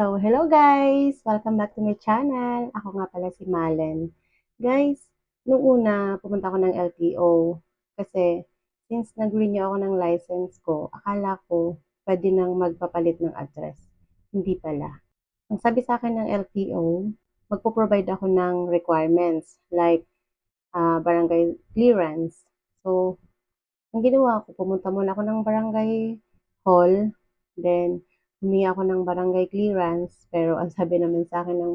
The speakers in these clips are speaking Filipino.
So, hello guys! Welcome back to my channel. Ako nga pala si Malen. Guys, nung una, pumunta ako ng LTO kasi since nag-renew ako ng license ko, akala ko pwede nang magpapalit ng address. Hindi pala. Ang sabi sa akin ng LTO, magpo-provide ako ng requirements like ah, barangay clearance. So, ang ginawa ko, pumunta muna ako ng barangay hall, then humingi ako ng barangay clearance, pero ang sabi naman sa akin ng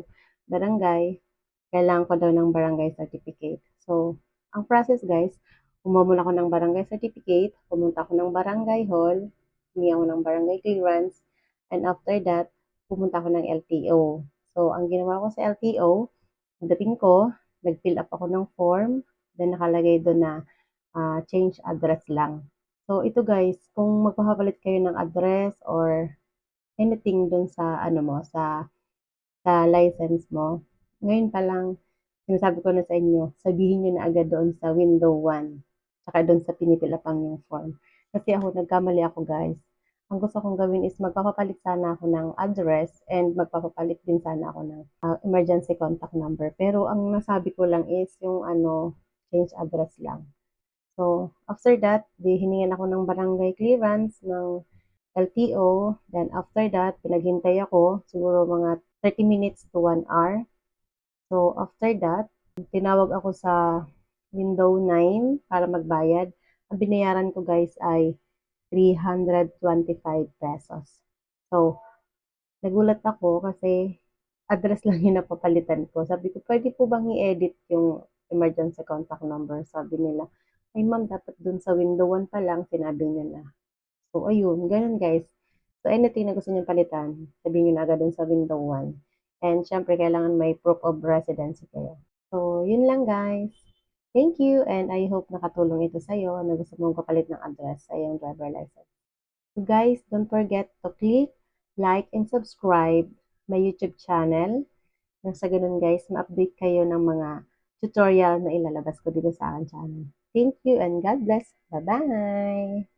barangay, kailangan ko daw ng barangay certificate. So, ang process guys, kumuha muna ako ng barangay certificate, pumunta ako ng barangay hall, humingi ako ng barangay clearance, and after that, pumunta ako ng LTO. So, ang ginawa ko sa LTO, pagdating ko, nag-fill up ako ng form, then nakalagay doon na ah, change address lang. So, ito guys, kung magpapalit kayo ng address or anything dun sa ano mo, sa sa license mo, ngayon pa lang, sinasabi ko na sa inyo, sabihin nyo na agad doon sa window 1, tsaka doon sa pinipilapang yung form. Kasi ako, nagkamali ako guys. Ang gusto kong gawin is magpapapalit sana ako ng address and magpapapalit din sana ako ng ah, emergency contact number. Pero ang nasabi ko lang is yung ano, change address lang. So, after that, di hiningan ako ng barangay clearance ng LTO. Then after that, pinaghintay ako siguro mga 30 minutes to 1 hour. So after that, tinawag ako sa window 9 para magbayad. Ang binayaran ko guys ay 325 pesos. So, nagulat ako kasi address lang yung napapalitan ko. Sabi ko, pwede po bang i-edit yung emergency contact number? Sabi nila, ay ma'am, dapat dun sa window 1 pa lang, sinabi niya na. So, ayun, ganun guys. So, anything na gusto niyo palitan, sabihin niyo na agad dun sa window 1. And syempre, kailangan may proof of residency kayo. So, yun lang guys. Thank you and I hope nakatulong ito sa'yo na gusto mong kapalit ng address sa iyong driver license. So guys, don't forget to click, like, and subscribe my YouTube channel. Nang sa ganun guys, ma-update kayo ng mga tutorial na ilalabas ko dito sa aking channel. Thank you and God bless. Bye-bye!